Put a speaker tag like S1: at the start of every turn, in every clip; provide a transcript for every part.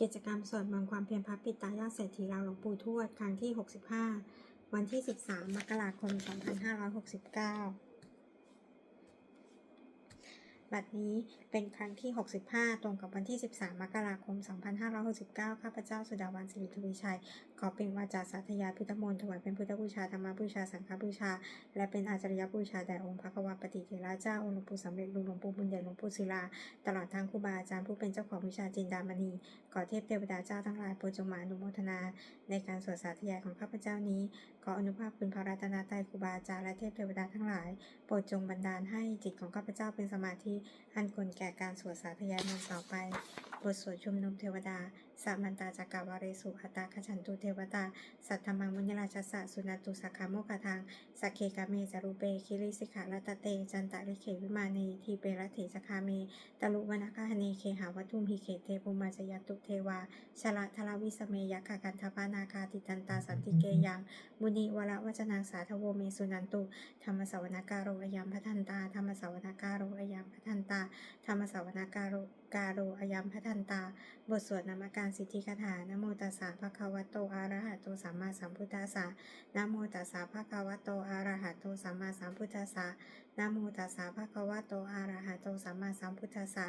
S1: กิจกรรมสวดมนต์ความเพียรพระปิตายอดเศรษฐีเราหลวงปู่ทวด ครั้งที่ 65 วันที่ 13 มกราคม 2569 บัดนี้เป็นครั้งที่ 65 ตรงกับวันที่ 13 มกราคม 2569 ข้าพเจ้าสุดาวันสิริทวีชัย ขอเป็นวาจาสาธยายพุทธมนต์ถวายเป็นพุทธบูชาธรรมบูชาสังฆบูชา และเป็นอาจารยบูชาแด่องค์พระกวาปฏิเทระเจ้าองค์หลวงปู่สำเร็จรูปหลวงปู่บุญเดชหลวงปู่ศิลา ตลอดทั้งครูบาอาจารย์ผู้เป็นเจ้าของวิชาจินดามณีขอเทพเทวดาเจ้าทั้งหลายโปรดจงมาอนุโมทนา ในการสวดสาธยายของข้าพเจ้านี้ขออนุภาพคุณพระรัตนตรัยครูบาอาจารย์และเทพเทวดาทั้งหลาย โปรดจงบันดาลให้จิตของข้าพเจ้าเป็นสมาธิอันควรแก่การสวดสาธยายมันต่อไปบทสวดชุมนุมเทวดาสัมมันตาจักกาวาเรสุอัตาขฉันตุเทวตา สัทธมังมุญราชสสะสุนันตุสักขาโมกขทางสักเคกาเมจารุเปคิริสิขาลัตเต จันตะริเขวิมานีทีเปรัตเถสคาเมตลุวนาคาเนเคหาวัตุมหิเขเทปุมาจยตุเทวาชละทลวิสเมยักขกันทปานาคาติตันตาสันติเกยังมุนีวระวจนังสาทโวเมสุนันตุ ธรรมสวนาการโรอยัมพัทันตา ธรรมสวนาการโรอยัมพัทันตา ธรรมสวนาการโรกาโรอยัมพัทันตาบทสวดนามการสิทธิคาถานโมตัสสะภะคะวะโตอะระหะโตสัมมาสัมพุทธัสสะนโมตัสสะภะคะวะโตอะระหะโตสัมมาสัมพุทธัสสะนโมตัสสะภะคะวะโตอะระหะโตสัมมาสัมพุทธัสสะ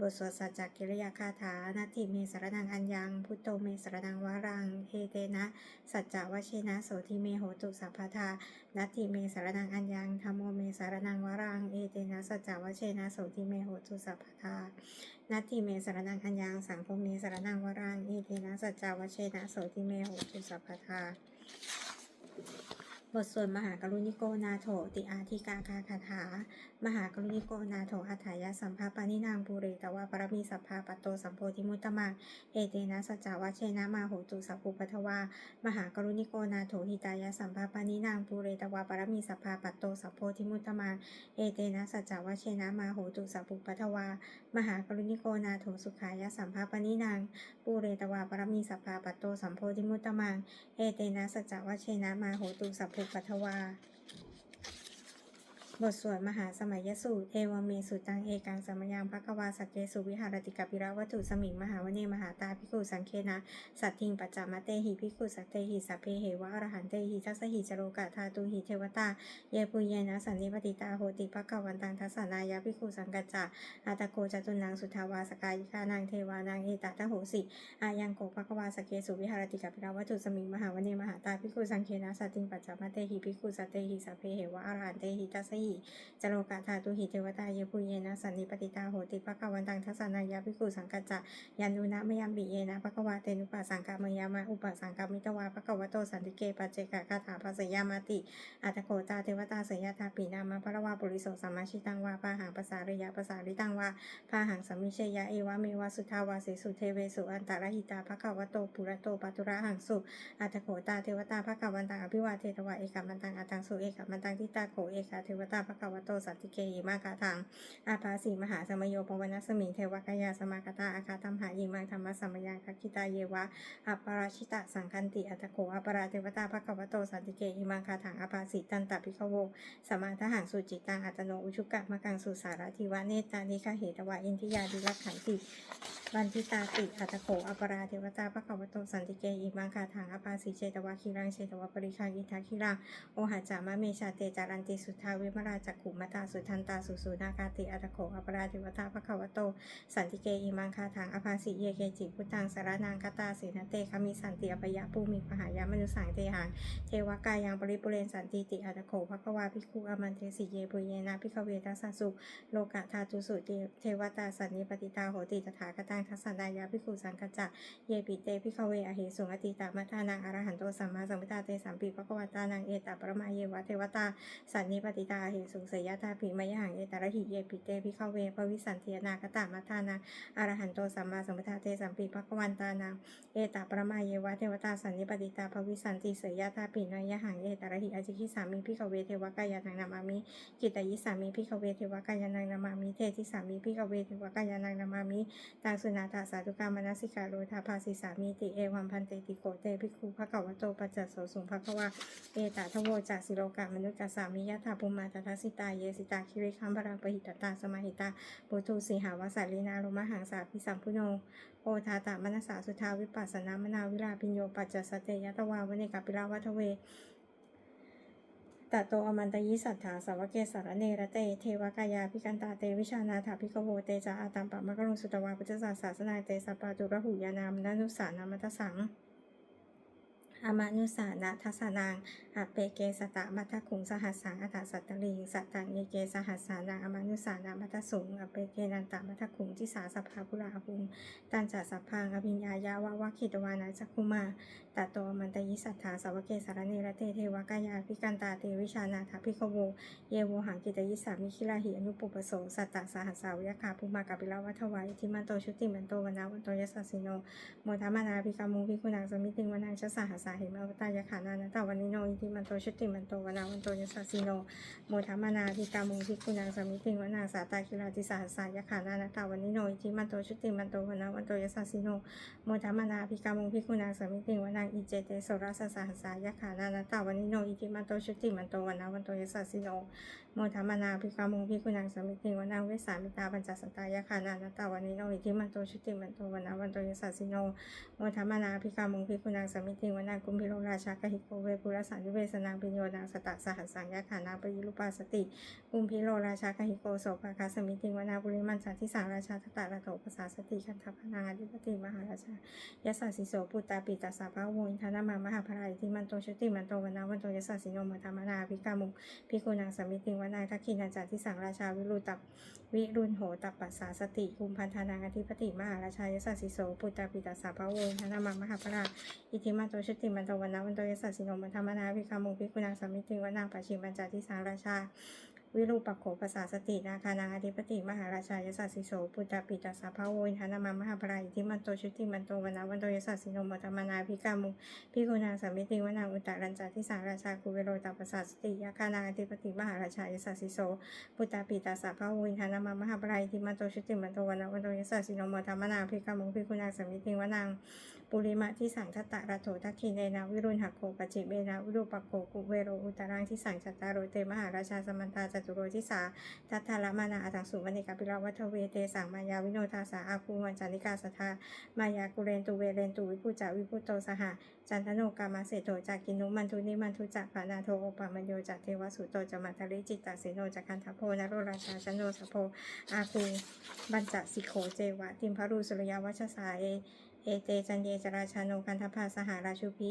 S1: บทสวดสัจจกิริยาคาถานาทิเมสรนังอัญญัง พุทโธเมสรนังวารัง เอเตนะ สัจจวชินะโสทิเมโหตุสัพพทานาทิเมสรนังอัญญังธรรมโมเมสรนังวารังเอเตนะสัจจวชินะโสทิเมโหตุสัพพทานาทิเมสรนังอัญญัง สังโฆเมสรนังวารัง เอเตนะ สัจจวชินะโสทิเมโหตุสัพพทาบทสวดมหากรุณิโกนาโถติอาธิกาคาคาถา มหากรุณิโกนาโถอัฏฐายะสัมภาปานินางปุเรตวาปรมีสัพพาปตโตสัมโพธิมุตตมังเอเตนะสัจจวัชเชนะมาโหตุสัพพุปัทวามหากรุณิโกนาโถหิตายะสัมภาปานินางปุเรตวาปรมีสัพพาปตโตสัพโพธิมุตตมังเอเตนะสัจจวัชเชนะมาโหตุสัพพุปัทวามหากรุณิโกนาโถสุขายะสัมภาปานินางปุเรตวาปรมีสัพพาปตโตสัมโพธิมุตตมังเอเตนะสัจจวัชเชนะมาโหตุสัพพุปัทวา บทสวดมหาสมัยสูตร เอวเมสุตังเอกังสมยังภควาสักเกสุวิหารติกปิระวัตถุสมิงมหาวเนมหาตาภิกุสังเคนะสัตทิงปัจจามเตหิภิกุสัตเตหิสัพเพเหวะอรหันเตหิทัสสหิจโรกะธาตุหิเทวตา เยปุเยนะสันนิปติตาโหติภควันตังทัสสนายาภิกุสังกัจจะอาตโกจตุนังสุทาวาสกายิกานางเทวานางเอตตะโหสิอายังโกภควาสกเกสุวิหารติกปิระวัตถุสมิงมหาวเนมหาตาภิกุสังเคนะสัตทิงปัจจามเตหิภิกุสัตเตหิสัพเพเหวะอรหันเตหิทัสสหิจโลกาธาตุหิเทวตาเยปุเยนะสันนิปติตาโหติภควันตังทัสนายาภิกขุสังกัจจะยันุนะมยัมบิเยนะภควาเตนุปัสสังกามยามะอุปัสสังกามิตวาภควโตสันติเกปัจเจกะคาถาภาสยามาติอัตโกตาเทวตาสยตาปีนามะพระวาปุริโสสัมมาชิตังวาปาหังภาษาริยะภาษาริตังวาพาหังสัมมิเชยะเอวะเมวะสุทาวาเสสุเทเวสุอันตรหิตาภควโตปุระโตปัตุระหังสุอัตโขตาเทวตาภควันตังอภิวาเทตวะเอกมันตังอัตังสุเอกมันตังทิตาโขเอกาเทวตาภควโตสัตติเกหิมากาทังอาภาสีมหาสมโยปวนสมิงเทวกายาสมากตาอาคาธรรมหายิมังธรรมสัมมยังคัคคิตาเยวะอัปปราชิตะสังคันติอัตโขอัปปราเทวตาภควโตสัตติเกหิมังคาถังอาภาสีตันตปิขโวสมาทหังสุจิตังอัตโนอุชุกะมะกังสุสารทิวะเนตานิคาเหตวะอินทิยาดิรักขันติ บันทิตาติอัตโขอัปราเทวตาภควโตสันติเกหิมังคาถังอปาสิเจตวะคิรังเชตวะปริคากิทาคิรังโอหัจจามะเมชาเตจารันติสุทธาวิมราจักขุมตาสุทันตาสุสุนาคาติอัตโขอัปราเทวตาภควโตสันติเกหิมังคาถังอภาสิเยเกจิพุทังสารนังคตาเสนเตคามิสันติอปยะปูมิปหายะมนุสังเตหังเทวกายังปริปุเรนสันติติอัตโขภควาภิกขุอมันเทสิเยปุเยนะภิกเวทัสสะสุโลกะธาตุสุเทวตาสันนิปติตาโหติตถาคตงทัสสนายาภิกขุสังกัจจะเยปิเตพิขเวอเหสุงอติตามัทานังอรหันโตสัมมาสัมพุทธาเตสัมปีปะกวตานังเอตปรมาเยวะเทวตาสันนิปติตาอเหสุงเสยตาภิมยหังเอตระหิเยปิเตพิขเวภวิสันเทียนาคตามัทานังอรหันโตสัมมาสัมพุทธาเตสัมปีปะกวันตานังเอตปรมาเยวะเทวตาสันนิปติตาภวิสันติเสยตาภินยหังเอตระหิอจิกิสามิพิขเวเทวกายานังนามามิกิตยิสามิพิขเวเทวกายานังนามามิเทติสามิพิขเวเทวกายานังนามามิตังสุนาถาสาธุกามนสิกาโรธาภาสิสามิติเอวัมพันเตติโกเตภิกขุภะคะวะโตปัจจสโสสุงภะคะวะเอตาทโวจักสิโลกะมนุจจสามิยะถาภูมาตทัสิตาเยสิตาคิริคัมบารังปหิตตาสมาหิตาปุถุสีหาวสาลีนารุมหังสาพิสัมพุโนโอทาตามนัสสาสุทาวิปัสสนามนาวิลาปิญโยปัจจสเตยตวาวเนกาปิลาวัทเว ตตโตอมันตยิสัทธาสาวกเกสารเนรเต เทวกายาพิกันตาเตวิชานาถาพิกโวเตจาอาตามปะมะกรุงสุตวาปุจจศาสสนาเตสัปปาจุระหุยานามนานุสานามัตสัง อมานุสานะทัสนางอเปเกสตะมัทคุงสหัสสังอัตสัตตลิงสัตตังเยเกสหัสสานาอมานุสานะมัทสุงอเปเกนันตมัทคุงทิสาสภาพุราหุงตันจัสสพพังอภิญญายาวาวะคิตวานาจักคุมาตตโตมันตยิสัทธาสาวเกสารเนระเตเทวกายาพิกันตาเตวิชานาถาภิกขโวเยโวหังกิตยิสามิคิลาหิอนุปุปโสสัตตสหัสสาวยคาภูมากัปิลาวัทวายทิมันโตชุติมันโตวนาวันโตยสสสิโนโมทามานาภิกามุภิกุณังสมิติงวนังชะสหัสสาเห็นมาตายขานานาตาวันนิโนอิทิมันโตชุติมันโตวนาวันโตยสสสิโนโมทามานาทิกามุทิกุณังสมิติงวนาสาตาคิราติสาสายขานานาตาวันนิโนอิทิมันโตชุติมันโตวนาวันโตยสสสิโนโมทามานาพิกามุพิกุณังสมิติงวนางอิเจเตโสรัสสาสสายขานานาตาวันนิโนอิทิมันโตชุติมันโตวนาวันโตยสสสิโน โมทามนาภิกามุภิกุณังสมิติงวนังเวสามิตาปัญจสัตตายขานานตาวันนิโนอิทิมันโตชุติมันโตวนาวันโตยสสสิโนโมทัมมนาพิกามุงพิกุณังสมิติงวนากุมพิโรราชากหิโกเวปุรสันยุเวสนางปิโยนางสตะสหัสสังยาขานาปยิรุปาสติกุมพิโรราชากหิโกโสภาคาสมิติงวนาบุริมันสาทิสาราชาทตะระโตภาษาสติคันทัพนางอธิปติมหาราชายสสสิโสปุตตาปิตาสาภาวอินทนามามหาภรายทิมันโตชุติมันโตวนาวันโตยสสสิโนโมทัมมนาพิกามุงพิกุณังสมิติงวนาทักขินันจาทิสังราชาวิรุตับวิรุณโหตัปปัสสาสติคุมพันธานางอธิปติมหาราชายสสสิโสปุตตาปิตาสาภาโวอินทนามังมหาปราอิทิมันโตชุติมันโตวันนาวันโตยสัสสิโนมันธรรมนาวิคามุงพิกุณังสมิติวนาปัจฉิมันจาทิสางราชา วิรูปโขภาษาสตินาคานาอธิปติ มหาราชายสัสสิโสปุตตาปิตาสาภาโวินทานามามหาปรายิทิมันโตชุติมันโตวนาวันโตยสัสสิโนมันธรรมนาวิกามุพิกุณังสมิติวนาอุตตรัญจาทิสาราชากุเวโรตาภาษาสติยาคานาอธิปติ มหาราชายสัสสิโสปุตตาปิตาสาภาโวินทานามามหาปรายิทิมันโตชุติมันโตวนาวันโตยสัสสิโนมันธรรมนาวิกามุพิกุณังสมิติวนาปุริมะที่สังคตะระโถทักขินเนนาวิรุณหักโขปจิเมนาวิรูปักโขกุเวโรอุตรังที่สังจัตตารโรเตมหาราชาสมันตาจตุโรทิสาทัตทารมานาอัตังสุวรรณิกาปิลาวัฒเวเตสังมายาวิโนทาสาอาคูวันจันิกาสทามายากุเรนตุเวเรนตุวิปุจาวิพุโตสหะจันทโนกามาเสโตจากกินุมันทุนิมันทุจักปานาโทโอปามัญโยจักเทวสุโตจมัตตริจิตตเสโนจักคันทโพนโรราชาชนโนสโพอาคูบัญจสิโขเจวะติมพารุสุริยวัชสาเอ เอเตจันเยจราชาโนกันทภาสหาราชุพิ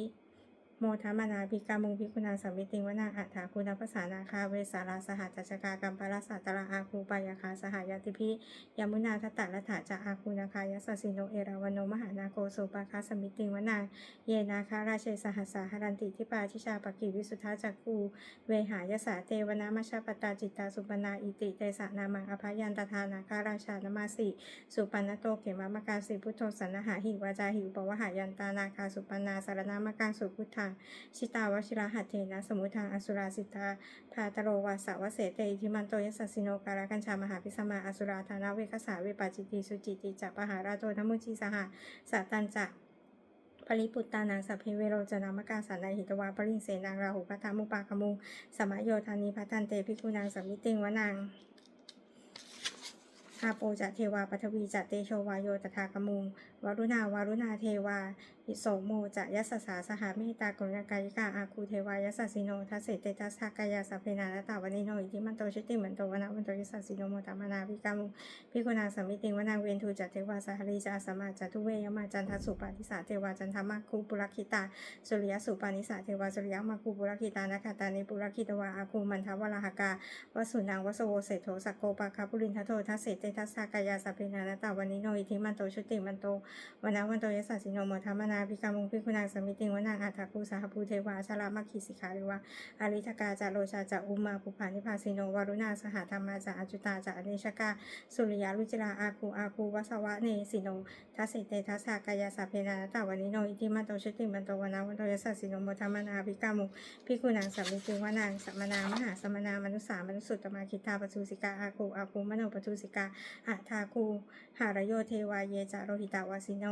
S1: โมทมนาภิกามุงพิกุณาสัมมิติงวนาอัฏฐาคุณภาษานาคาเวสาราสหัจัจกากรรมปราสัตตระอาคูปายาคาสหายติพิยมุนาทัตะละถาจะอาคูนาคายสสิโนเอราวันโนมหานาโกโสปาคาสมิติงวนาเยนาคาราเชสหัสสาหรันติทิปาชิชาปกิวิสุทธาจักคูเวหายสาเตวนามชาปตาจิตตาสุปนาอิติเตสะนามังอภยันตทานาคาราชานมาสิสุปันโตเขมามกาสิพุทโธสันนหาหิวาจาหิวปวหายันตานาคาสุปนาสารนามกังสุพุทธังชิตาวชิระหัตเทนะ สมุทังอสุราสิทธาพาตโรวาสาวเสเตอิทิมันโตยสัสสิโนการกัญชามหาพิสมาอสุราธานาเวคสาเวปาจิติสุจิติจักปหาราโตธมุจีสหะสัตตันจะปริปุตตานังสัพเพเวโรจนามกาสันไดหิตวาปริงเสนางราหุพัทธามุปาคมุงสมโยธานิพัทันเตภิกุนางสมิติงวนังอาโปจะเทวาปัทวีจะเตโชวายโยตถากมุง วรุณาวารุณาเทวาอิโสโมจะยัสสาสหาเมตตากรุณากายิกาอาคูเทวายัสสิโนทัสเสเตตัสสะกายาสัพเพนาลตาวันิโนอิทิมันโตชุติมันโตวนาวันโตยัสสสิโนโมตามนาภิกามุพิกุณาสมิติงวนางเวนทูจัตเทวาสหรีจาสมาจัตุเวยมาจันทสุปาทิสาเทวาจันทมาคูปุรคิตาสุริยสุปานิสาเทวาสุริยมาคูปุรคิตานาคาตานิปุรคิตวาอาคูมันทวราหกาวสุนังวสโวเศโธสกโกปาคาปุรินทโททัสเสเตทัสสะกายาสัพเพนาลตาวันิโนอิทิมันโตชุติมันโตวันนาวันโตยสัสสินโนมธรรมนาภิกามุงพิคุณางสมิติงวนางอัฏฐคูสหภูเทวาชลามัคคีสิกขาหรือว่าอาริทกาจาโรชาจาอุมาปุพานิพาสิโนวารุณาสหธรรมาจาอจุตาจาอเนชกาสุริยาลุจิราอาคูอาคูวัสวะเนสิโนทัสสิเตทัสสะกายาสัพเพนาตาวันิโนอิทิมันโตชติมันโตวันนาวันโตยสัสสิโนโมธรรมนาภิกามุงพิคุณางสมิติงวนางสัมมนามหาสัมมนามนุสามนุสุตตมาคิตาปทุสิกาอาคูอาคูมโนปทุสิกาอัฏฐาคูหารโยเทวาเยจาโรหิตาวาสิโน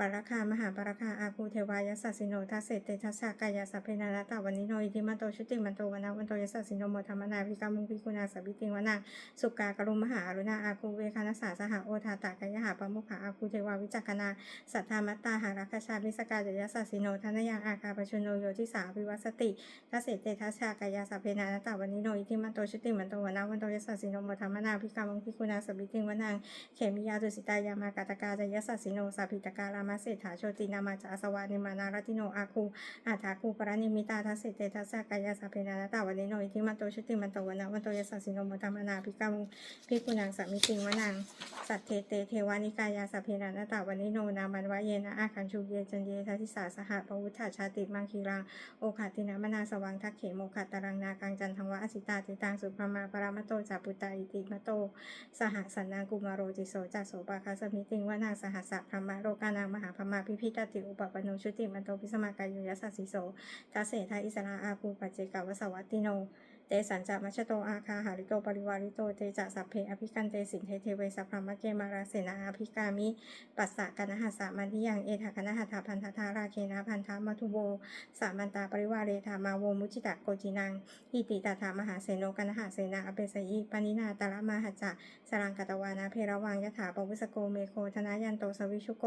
S1: ปปารคามหาปารคาอาคูเทวายสสสิโนทัสเสเตทัสสะกายสัพเพนานาตาวันนิโนอิทิมันโตชุติมันโตวันนาวันโตยสสสิโนโมธรรมนาวิกามุงพิกุณาสัพพิติงวนาสุกากรุมหาอรุณาอาคูเวคานัสสาสหโอทาตากายหาปมุขาอาคูเทวาวิจักขณาสัทธามัตตาหารัคชาวิสกาจยสสสิโนทนยังอาคาปชุโนโยทิสาวิวัสติทัสเสเตทัสสะกายสัพเพนานาตาวันนิโนอิทิมันโตชุติมันโตวันนาวันโตยสสสิโนโมธรรมนาวิกามุงพิกุณาสัพพิติงวนาเขมิยาตุสิตายามากาตกาจยสัสสิโนสัพพิตการามมาเศรษฐาโชตินามาจาสวานิมานารติโนอาคูอาถาคูปรานิมิตาทัสเสเตทัสสะกายาสัพเพนานตาวันนิโนอิทิมันโตชุติมันโตวันนาวันโตยสัสสิโนโมธรรมนาภิกามุพิกุนังสัมมิติงวนังสัตเทเตเทวานิกายาสัพเพนานตาวันนิโนนามันวะเยนะอาคันชูเยจันเยทัสสิสาสหปวุฒาชาติมังคีรังโอคาตินามนาสวังทักเขโมขัตตารังนากังจันทังวะอสิตาติตังสุพมาปรามโตจาปุตตาอิติมโต สหสันนางกุมารโรจิโสจัสโสปาคาสมิติงว่านางสหัสสะพรมะโรกานางมหาพมาพิพิตติอุปปโนชุติมันโตพิสมากายุยยัสสิโสทัสเสทาอิสราอาภูปัจเจกวสวัตติโน เตสัญจมัชโตอาคาหาริโตปริวาริโตเตจะสัพเพอภิกันเตสินเทเทเวสัพพมะเกมาราเสนาอภิกามิปัสสะกนหัสสะมันทิยังเอทากนหัตถาพันธทาราเคนะพันธามัทุโบสามันตาปริวาเรธามาโวมุจิตะโกจินังอิติตถามหาเสโนกนหาเสนาอเปสยิปนินาตระมหัจจะสรังกตวานาเพระวังยถาปวุสโกเมโคธนายันโตสวิชุโก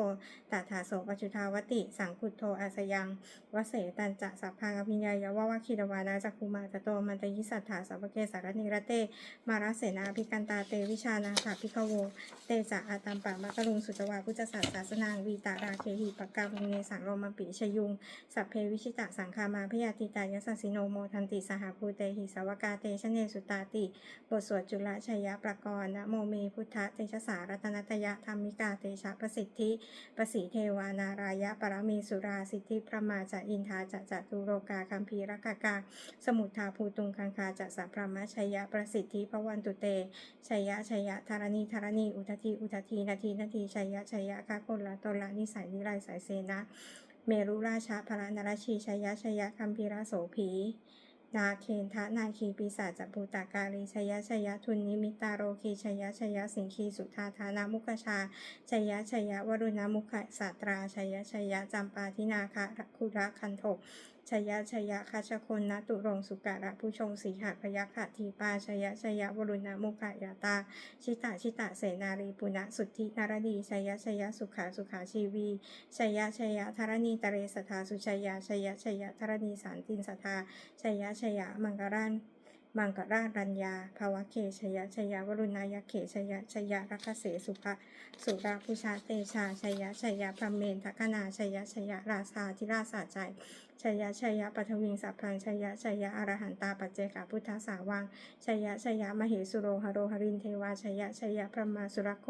S1: ตถาโสปจุทาวติ สังคุโทอาสยังวเสตันจะสัพพังอภิญญายาวะคิดวานาจักคุมาตโตมันตยิสัทธาสัพเกสารนิรเต มาราเสนาภิกันตาเตวิชานาถาภิกขโว เตจะอาตัมปะมะกะลุงสุจวาพุทธศาสสนางวีตาราเคหิปกามุเนสังโรมปิชยุง สัพเพวิชิตะสังคามาพยาติตายสัสสิโนโมทันติสหภูเตหิสาวกาเตชเนสุตาติ บทสวดจุลชยประกรณ์นะโมเมพุทธเตชะสารัตนตยะธรรมิกาเตชะประสิทธิประสีเทวานารายะปรมีสุราสิทธิพระมาจะอินทาจะจตุโรกาคัมภีรกากา สมุทธาภูตุงคังคาจะสัพพรมชยะประสิทธิพระวันตุเตชัยยะชัยยะธารณีธารณีอุทธีอุทธีนาทีนาทีชัยยะชัยยะกาคนละตนละนิสัยนิไรสายเสนะเมรุราชาพระนรชีชัยยะชัยยะคัมภีระโสภีนาเคนทะนาคีปีศาจจัภูตากาลีชัยะชัยะทุนนิมิตาโรคีชัยะชัยะสิงคีสุธาธานามุขชาชัยะชัยะวรุณมุขสาตราชัยะชัยยะจำปาทินาคะคุระคันโท ชยะชยะคาชคนนตุรงสุการะผู้ชงสีหะพยัคฆทีปาชยะชยะวรุณมุขยาตา ชิตะชิตะเสนารีปุณะสุทธินารดีชยะชยะสุขาสุขาชีวีชยะชยะธารณีตะเรสทาสุชยะชยะชยะธารณีสารตินสทาชยะชยะมังกรันมังกรารัญญา ภาวะเคชัยะชยะวรุณายเขชยะชยะรัคเสสุภะสุราพุชาเตชาชยะชยะพระเมนทักนาชยะชยยะราชาธิราชาใจชยะชยะปัทวิงสัพพังชยะชยะอรหันตาปัจเจกพุทธสาวังชยะชยะมเหสุโรหโรหรินเทวาชยะชยะพระมาสุรโค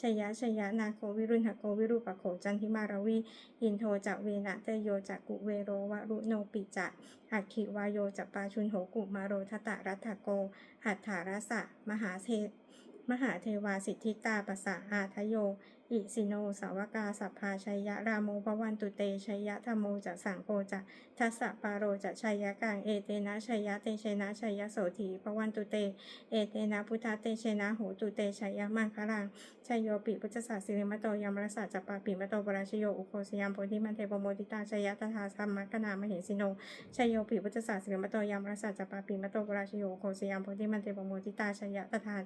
S1: ชยยะชยะนาโควิรุณหโกวิรูปโขจันทิมารวีอินโทจะเวนะเตโยจะกุเวโรวะรุโนปิจะอักขิวายโยจะปาชุนโหกุมาโรทตะรัตโก หัตถารสะ มหาเทมหาเทวาสิทธิตาปัสสะอาทโย อิสิโนสาวกาสัพพาชัยยะรามโมภวันตุเตชัยยะธรรมโมจะสังโฆจะทัสสะปาโรจะชัยยะกังเอเตนะชัยยะเตชนะชัยยะโสถีภวันตุเต เอเตนะพุทธเตชนะโหตุเตชัยยะมังคลังชัยโยปิพุทธศาสิริมโตยมรสะจัปปาปิมโตปราชโยอุโคสยามโพธิมันเทปโมติตาชัยยะตถาสัมมะกนามเหสิโนชัยโยปิพุทธศาสนิมโตยมรสัจจปาปิมโตปราชโยโคสยามโพธิมันเตปโมติตาชัยยะตถา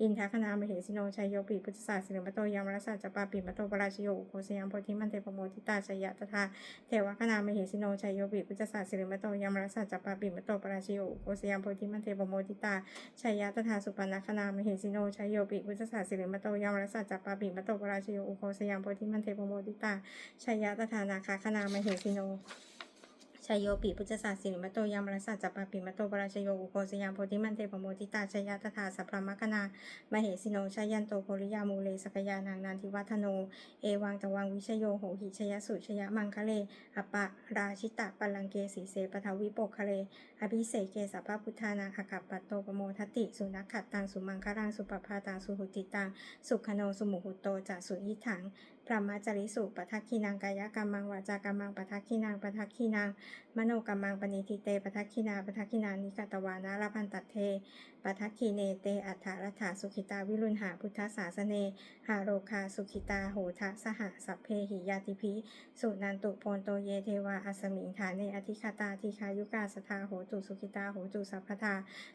S1: อินทคณามเหสิโนชัยโยปิพุทธศาสนิมโตยมรสัจจปาปิมโตปราชโยโคสยามโพธิมันเตปโมติตาชยะตถาเทวคณามเหสิโนชัยโยบิพุทธศาสนิมโตยามรสัจปาปิมโตปราชโยโคสยามโพธิมันเตปโมติตาชยะตถาสุปันนคณามเหสิโนชัยโยบิพุทธศาสนิมโตยามรสัจปาปิมโตปราชโยโคสยามโพธิมันเตปโมติตาชยะตถานาคาคณามเหสิโน ชยโยปิพุทธศาสิริมโตยามรสัจจปาปิมโตปราชโยอุโกสยามโพธิมันเตปโมติตาชยตถาสัพพมคณามเหสิโนชยันโตโพริยามูเลสกยานางนานทิวัฒโน เอวังตวังวิชโยโหหิชยสุชยมังคะเลอปะราชิตะปัลลังเกสีเสปทวิโปกคะเล อภิเสกเกสัพพพุทธานาคกัปปัตโตปโมทติ สุนักขัดตังสุมังคารังสุปภาตังสุหุติตังสุขโนสุมุหุโตจะสุยิถัง พระมาจริสุปทักขีนางกายกรรมังวาจากรรมังปทักขีนางปทักขีนาง มโนกรรมังปณิทิเตปทักขินาปทักขินานิกตวานาลพันตัดเทปปัทคีเนเตอัฏฐรัฐาสุขิตาวิรุณหาพุทธศาสเน หาโรคาสุขิตาโหทะสหสัพเพหิยาติภิสุนันตุโพนโตเยเทวาอัสมิงฐานเนอธิคตาทีคายุกาสทาโหตุสุขิตาโหตุสัพพทา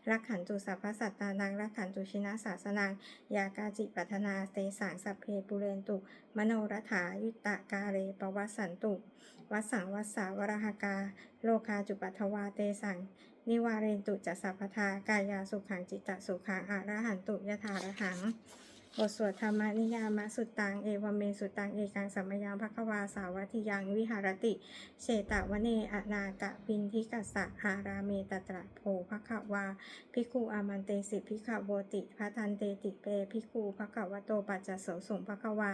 S1: รักขันตุสัพพสัตตานังรักขันตุชินะศาสนังยากาจิปัทนาเตสังสัพเพปุเรนตุ มโนรถายุตตะกาเรปวัสสันตุ วัสสังวัสสาวรหกา โลคาจุปัทวาเตสัง นิวาเรนตุจัสสัพพทากายาสุขังจิตตสุขังอารหันตุยะถารหัง บทสวดธรรมนิยามะสุตตังเอวเมสุตตังเอกังสัมมยังภควาสาวัติยังวิหารติเชตวเนอนากะปินทิกัสสะอาราเมตตระโพภควาภิกขุอามันเตสิภิกขโวติพัทันเตติเปภิกขุภควโตปัจจโสสุงภควา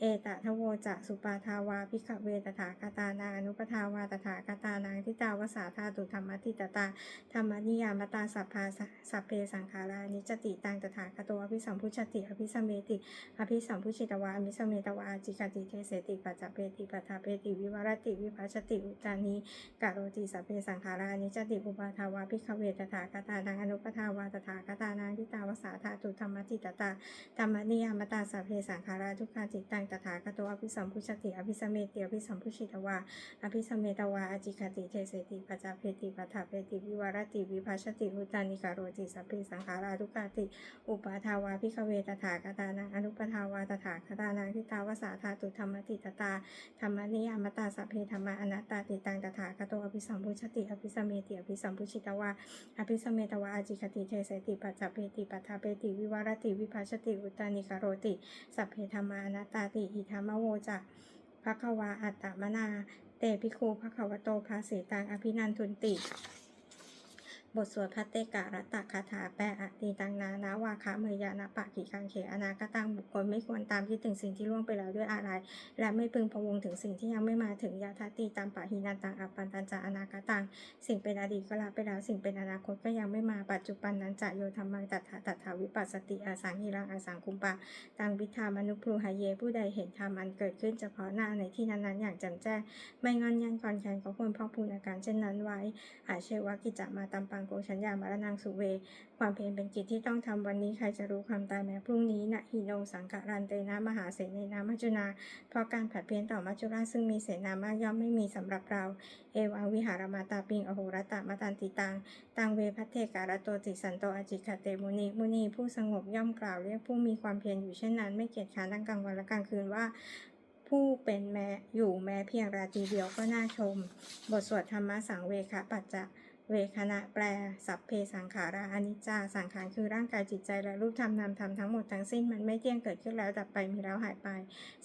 S1: เอตทโวจะสุปาทาวาภิกขเวตถาคตานาอนุปทาวาตถาคตานังทิตาวสาธาตุธรรมติตตาธรรมนิยามตาสัพพาสัพเพสังขารานิจติตังตถาคตอภิสัมพุชติอภิสัเมติ อภิสัมพุชิตวาอภิสัมเมตวาจิกติเทเสติปัจจเปติปัฏฐาเปติวิวรติวิภัชติอุตานิกะโรติสัพเพสังขารานิจติอุปาทาวาภิขเวตถาคตานังอนุปทาวาตถาคตานังทิตาวสาธาตุธรรมติตตาธรรมนิยามตาสัพเพสังขาราทุกขาจิตตังตถาคตอภิสัมพุชติอภิสัมเมติอภิสัมพุชิตวาอภิสัมเมตวาอจิกติเทเสติปัจจเปติปัฏฐาเปติวิวรติวิภัชติอุตานิกะโรติสัพเพสังขาราทุกขาติอุปาทาวาพิกเวตถาคตานังอนุปทาวาตถาคตานังทิตาวสาธาตุธรรมติตตาธรรมนิยามตาสัพเพธรรมาอนัตตาติตังตถาคโตอภิสัมพุชติอภิสัมเมติอภิสัมพุชิตวาอภิสัมเมตวาอาจิกติเทเสติปัจจเปติปัฏฐาเปติวิวารติวิภัชติอุตานิกะโรติสัพเพธรรมาอนัตตาติอิธรรมโวจะภควาอัตตมนา เตภิกขุภควโตภาสีตังอภินันทุนติ บทสวดพัตเตกะรัตตคาถาแปลอตีตังนานาวาคะเมยานะปะกิกังเขอนาคตังบุคคลไม่ควรตามคิดถึงสิ่งที่ล่วงไปแล้วด้วยอะไร และไม่พึงพะวงถึงสิ่งที่ยังไม่มาถึงยาทัตติตามปะหินันตังอัปปันตันจาอนาคตัง สิ่งเป็นอดีตก็ละไปแล้วสิ่งเป็นอนาคตก็ยังไม่มาปัจจุบันนั้นจะโยธรรมังตัถาตัถาวิปัสสติอาสังหิรังอาสังคุมปะตังวิธามนุพรูหายเยผู้ใดเห็นธรรมอันเกิดขึ้นเฉพาะหน้าในที่นั้นๆอย่างแจ่มแจ้งไม่งอนยันคอนแคนก็ควรพอกพูนอาการเช่นนั้นไว้อาเชวะกิจจะมาตามปังงโกชัญญามารนังสุเว ความเพียรเป็นกิจที่ต้องทำวันนี้ใครจะรู้ความตายแม้พรุ่งนี้นะหิโนสังกรันเตนะมหาเสนนามัจจุนา เพราะการผัดเพี้ยนต่อมัจจุราชซึ่งมีเสนามากย่อมไม่มีสำหรับเรา เอวังวิหารมาตาปิงอโหรตะมาตันติตัง ตังเวพัทเทการะโตติสันโตอจิคเตมุนีมุนีผู้สงบย่อมกล่าวเรียกผู้มีความเพียรอยู่เช่นนั้น ไม่เกียจค้านทั้งกลางวันและกลางคืนว่าผู้เป็นแม้อยู่แม้เพียงราตรีเดียวก็น่าชม บทสวดธรรมะสังเวคะปัจจะ เวคณะแปล สัพเพสังขาราอนิจจา สังขารคือร่างกายจิตใจและรูปธรรมนามธรรมทั้งหมดทั้งสิ้นมันไม่เที่ยงเกิดขึ้นแล้วดับไปมีแล้วหายไป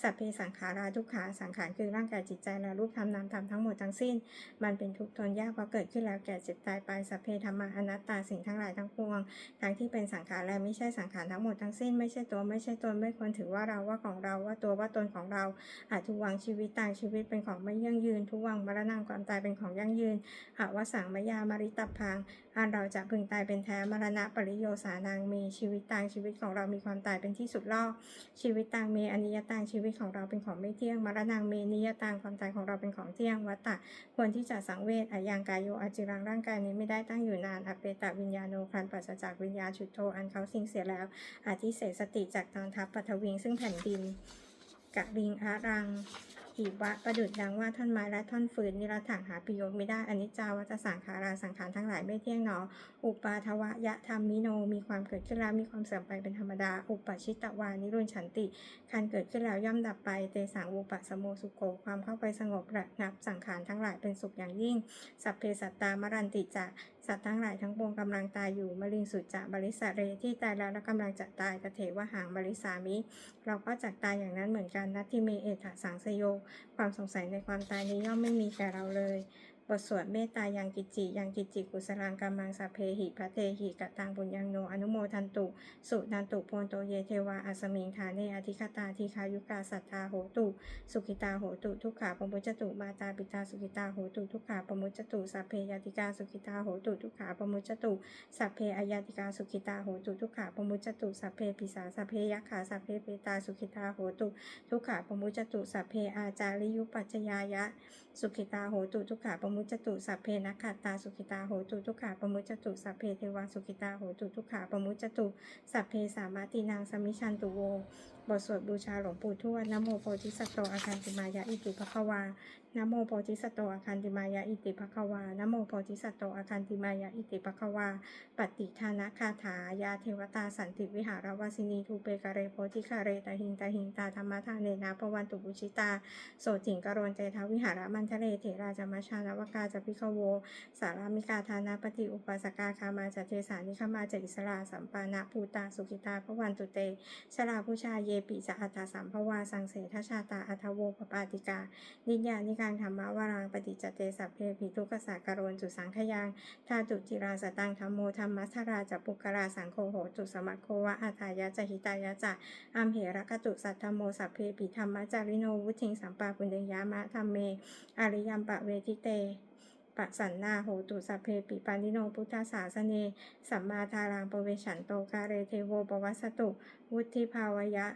S1: สัพเพสังขาราทุกขา สังขารคือร่างกายจิตใจและรูปธรรมนามธรรมทั้งหมดทั้งสิ้น มันเป็นทุกข์ทนยากเพราะเกิดขึ้นแล้วแก่เจ็บตายไป สัพเพธรรมาอนัตตาสิ่งทั้งหลายทั้งปวง ทั้งที่เป็นสังขารและไม่ใช่สังขารทั้งหมดทั้งสิ้น ไม่ใช่ตัวไม่ใช่ตนไม่ควรถือว่าเราว่าของเราว่าตัวว่าตนของเราอาจทุกวังชีวิตต่างชีวิตเป็นของไม่ยั่งยืน ทุกวังมรณะความตายเป็นของยั่งยืนหาวสังมยามาริตับพัง อันเราจะพึงตายเป็นแท้มรณะปริโยสานางมีชีวิตต่างชีวิตของเรามีความตายเป็นที่สุดรอบชีวิตต่างเมอนิยต่างชีวิตของเราเป็นของไม่เที่ยงมรณะเมนิยต่างความตายของเราเป็นของเที่ยงวัตตะควรที่จะสังเวชอายังกายโยอาจิรังร่างกายนี้ไม่ได้ตั้งอยู่นานอเปตะวิญญาโนครันปัสจากวิญญาณฉุดโทอันเขาสิ่งเสียแล้วอาทิเสสติจากตอนทัพปัทวิงซึ่งแผ่นดินกะลิงอารัง หิวะประดุดดังว่าท่อนไม้และท่อนฟืนนิรถังหาประโยชน์ไม่ได้อนิจจาวัตสังขาราสังขารทั้งหลายไม่เที่ยงหนอ อุปาทวะยะธรรมมิโนมีความเกิดขึ้นแล้วมีความเสื่อมไปเป็นธรรมดา อุปชิตตวานิรุนฉันติการเกิดขึ้นแล้วย่อมดับไปเตสังอุปสโมสุโกความเข้าไปสงบระงับสังขารทั้งหลายเป็นสุขอย่างยิ่ง สัพเพสัตตามรันติจะสัตว์ทั้งหลายทั้งปวงกำลังตายอยู่มลิงสุจะบริสะเรที่ตายแล้วและกำลังจะตายตะเถวหางบริสามิ เราก็จักตายอย่างนั้นเหมือนกันนัตทิเมเอถสังสโยความสงสัยในความตายนี้ย่อมไม่มีแก่เราเลย บทสวดเมตตายังกิจิยังกิจิกุสลังกัมมังสัพเพหิพระเทหิกะตังบุญยังโนอนุโมทันตุ สุนันตุโพนโตเยเทวาอัสมิงฐานเนอธิคตาทีคายุกาสัทธาโหตุ สุขิตาโหตุทุกขาปมุจจตุมาตาปิตาสุขิตาโหตุทุกขาปมุจจตุสัพเพยติกาสุขิตาโหตุทุกขาปมุจจตุสัพเพอายติกาสุขิตาโหตุทุกขาปมุจจตุสัพเพปิสาสัพเพยักขาสัพเพเปตาสุขิตาโหตุทุกขาปมุจจตุสัพเพอาจาริยุปัจจยายะ สุขิตาโหตุทุกขาปมุจจตุสัพเพนักขัตตาสุขิตาโหตุทุกขาปมุจจตุสัพเพเทวาสุขิตาโหตุทุกขาปมุจจตุสัพเพสามาตินางสมิชันตุโวบทสวดบูชาหลวงปู่ทวดนโมโพธิสัตว์โตอาคันติมายะอิติภควานโมโพธิสัตว์โตอาคันติมายะอิติภควานโมโพธิสัตว์โตอาคันติมายะอิติภควา ปฏิทานะคาถายาเทวตาสันติวิหารวสินีทูเปกะเรโพธิคาเรตาหิงตาหิงตาธรรมทานเนนะปวันตุบุชิตา โสถิงกรณเจทาวิหารมันทะเลเถราจามชานวกาจะพิขโว สารามิกาทานาปฏิอุปสกาคามาจเทสานิคมาจอิสราสัมปานะภูตาสุกิตาพวันตุเตชลาผู้ชาเยปิจะอัตตาสัมภวาสังเสทชาตาอัทโวปปาติกา นิญานิการธรรมวารางปฏิจเตสัพเพปิทุกสากรณจุสังขยังทาตุจิราสตังธรรมโมธรรมัสราจะปุกราสังโฆโหตุสมัคโควะอาทายะจหิตายะจะอัมเหระกตุสัทธโมสัพเพปิธรรมจาริโนวุทิงสัมปาปุญญยามะธรรมเม อริยมปะเวทิเต ปะสันนาโหตุสัพเพปิปานิโนพุทธศาสเน สัมมาทารังปเวชันโตกาเรเทโวปวัสสตุ วุฒิภาวยะ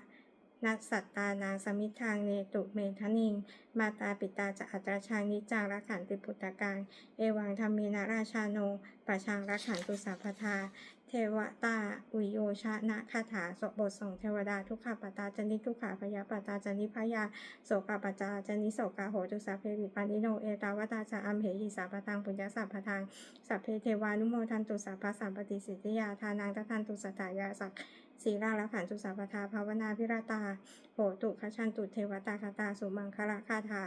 S1: นัสสัตตานางสมิทางเนตุเมทนิง มาตาปิตาจะอัตราชานิจางรักขันติปุตตะกังเอวังธรรมีนาราชาโนปะชางรักขันตุสัพพทา เทวตาอุโยชานะคาถาสบทส่งเทวดาทุกขาปตาจนิทุกขาพยาปตาจนิพยาโสกาปจาจนิโสกาโหตุสัพเพวิปานิโนเอตาวตาจาอัมเหหิสัพพทังปุญญาสัพพทังสัพเพเทวานุโมทันตุสัพพสัมปติสิทธิยาทานังทัทันตุสตายาสัก สีลาละขันตุสัพพทาภาวนาพิราตา โหตุขชันตุเทวตาคาตาสุมังคละคาถา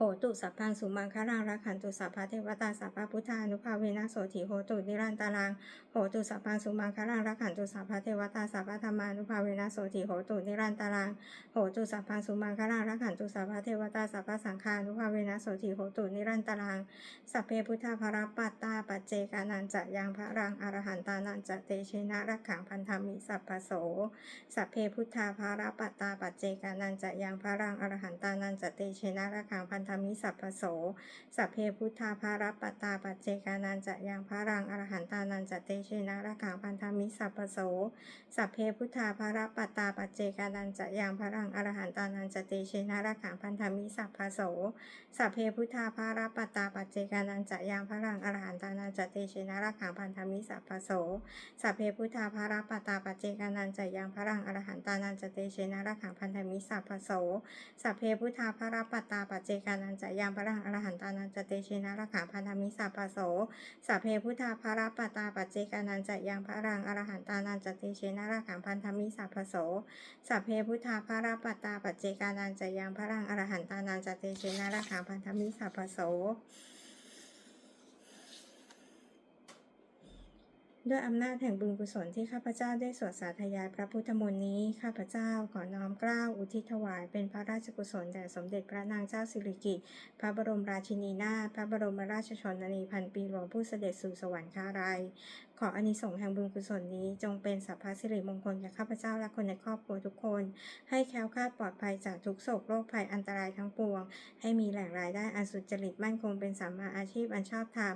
S1: โหตุสัพพังสุมังคลังรักขันตุสัพพะเทวตาสัพพะพุทธานุภาเวนะโสถิโหตุนิรันตารังโหตุสัพพังสุมังคลังรักขันตุสัพพะเทวตาสัพพะธรรมานุภาเวนะโสถิโหตุนิรันตารังโหตุสัพพังสุมังคลังรักขันตุสัพพะเทวตาสัพพะสังฆานุภาเวนะโสถิโหตุนิรันตารังสัพเพพุทธาภรปัตตาปัจเจกานันจะยังพระรังอรหันตานันจะเตเชนะรักขังพันธมิสัพพโสสัพเพพุทธาภรปัตตาปัจเจกานันจะยังพระรังอรหันตานันจะเตเชนะรักขังพันธามิสัพพโส สัพเพพุทธาภารปัตตาปัจเจกานันจะยังพระรังอรหันตานันจะเตเชนะรักขังพันธมิสัพพโส สัพเพพุทธาภารปัตตาปัจเจกานันจะยังพระรังอรหันตานันจะเตเชนะรักขังพันธมิสัพพโส สัพเพพุทธาภารปัตตาปัจเจกานันจะยังพระรังอรหันตานันจะเตเชนะรักขังพันธมิสัพพโส สัพเพพุทธาภารปัตตาปัจเจกานันจะยังพระรังอรหันตานันจะเตเชนะรักขังพันธมิสัพพโส สัพเพพุทธาภารปัตตาปัจเจกานันจะยังพระรังอรหันตานันจะเตชินะราขาพันธมิสัพพโสสัพเพพุทธาภรปัตตาปัจเจกานันจะยังพระรังอรหันตานันจะเตชินะราขาพันธมิสัพพโสสัพเพพุทธาภรปัตตาปัจเจกานันจะยังพระรังอรหันตานันจะเตชินะราขาพันธมิสัพพโส ด้วยอำนาจแห่งบุญกุศลที่ข้าพเจ้าได้สวดสาธยายพระพุทธมนต์นี้ ข้าพเจ้าขอน้อมเกล้าอุทิศถวายเป็นพระราชกุศลแด่สมเด็จพระนางเจ้าสิริกิติ์พระบรมราชินีนาถพระบรมราชชนนีพันปีหลวงผู้เสด็จสู่สวรรคาลัย ขออานิสงส์แห่งบุญกุศลนี้ จงเป็นสัพพสิริมงคลแก่ข้าพเจ้าและคนในครอบครัวทุกคน ให้แคล้วคลาดปลอดภัยจากทุกโศกโรคภัยอันตรายทั้งปวง ให้มีแหล่งรายได้อันสุจริตมั่นคงเป็นสัมมาอาชีพอันชอบธรรม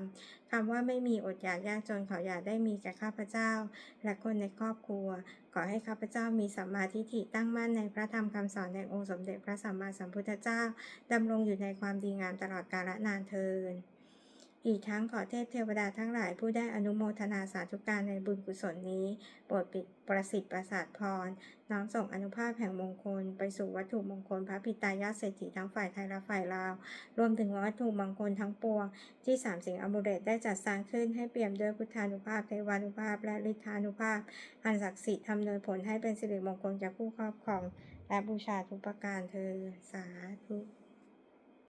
S1: คำว่าไม่มีอดอยากยากจนขออย่าได้มีแก่ข้าพเจ้า และคนในครอบครัว ขอให้ข้าพเจ้ามีสัมมาทิฏฐิตั้งมั่นในพระธรรมคำสอนแห่งองค์สมเด็จพระสัมมาสัมพุทธเจ้าดำรงอยู่ในความดีงามตลอดกาลนานเทิน อีกทั้งขอเทพเทวดาทั้งหลายผู้ได้อนุโมทนาสาธุการในบุญกุศลนี้โปรดปิดประสิทธิ์ประสาทพร น้อมส่งอนุภาพแห่งมงคล ไปสู่วัตถุมงคลพระพิตายาเศรษฐีทั้งฝ่ายไทยและฝ่ายลาว รวมถึงวัตถุมงคลทั้งปวง ที่สามสิ่งอมุเรตได้จัดสร้างขึ้นให้เปี่ยมด้วยพุทธานุภาพเทวานุภาพ และฤทธานุภาพ อันศักดิ์สิทธิ์อำนวยผลให้เป็นสิริมงคลแก่ผู้ครอบครอง และบูชาทุกประการเธอสาธุ